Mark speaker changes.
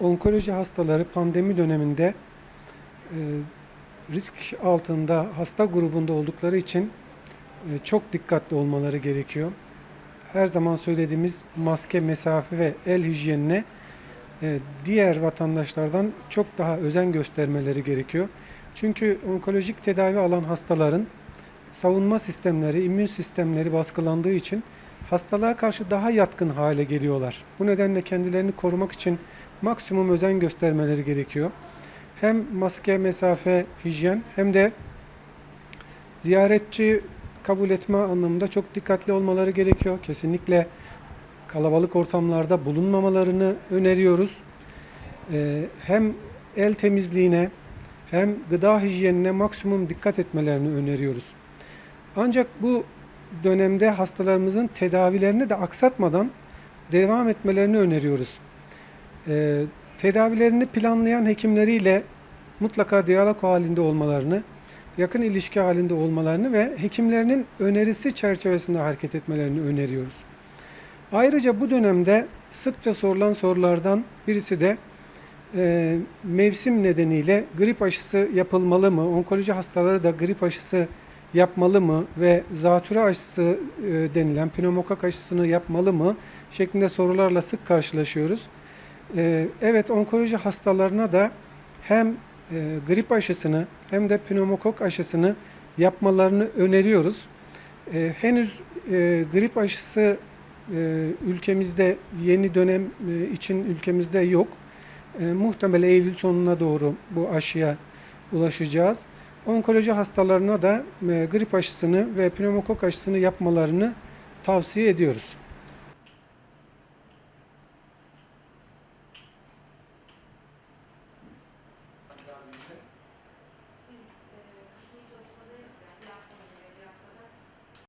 Speaker 1: Onkoloji hastaları pandemi döneminde e, risk altında hasta grubunda oldukları için e, çok dikkatli olmaları gerekiyor. Her zaman söylediğimiz maske, mesafe ve el hijyenine e, diğer vatandaşlardan çok daha özen göstermeleri gerekiyor. Çünkü onkolojik tedavi alan hastaların savunma sistemleri, immün sistemleri baskılandığı için hastalığa karşı daha yatkın hale geliyorlar. Bu nedenle kendilerini korumak için maksimum özen göstermeleri gerekiyor. Hem maske, mesafe, hijyen hem de ziyaretçi kabul etme anlamında çok dikkatli olmaları gerekiyor. Kesinlikle kalabalık ortamlarda bulunmamalarını öneriyoruz. Ee, hem el temizliğine hem gıda hijyenine maksimum dikkat etmelerini öneriyoruz. Ancak bu dönemde hastalarımızın tedavilerini de aksatmadan devam etmelerini öneriyoruz. Ee, tedavilerini planlayan hekimleriyle mutlaka diyalog halinde olmalarını, yakın ilişki halinde olmalarını ve hekimlerinin önerisi çerçevesinde hareket etmelerini öneriyoruz. Ayrıca bu dönemde sıkça sorulan sorulardan birisi de e, mevsim nedeniyle grip aşısı yapılmalı mı? Onkoloji hastaları da grip aşısı yapmalı mı? Ve zatürre aşısı e, denilen pneumokok aşısını yapmalı mı? Şeklinde sorularla sık karşılaşıyoruz. E, evet onkoloji hastalarına da hem e, grip aşısını hem de pneumokok aşısını yapmalarını öneriyoruz. E, henüz e, grip aşısı e, ülkemizde yeni dönem için ülkemizde yok. E, muhtemelen Eylül sonuna doğru bu aşıya ulaşacağız. Onkoloji hastalarına da grip aşısını ve pneumokok aşısını yapmalarını tavsiye ediyoruz. Gracias.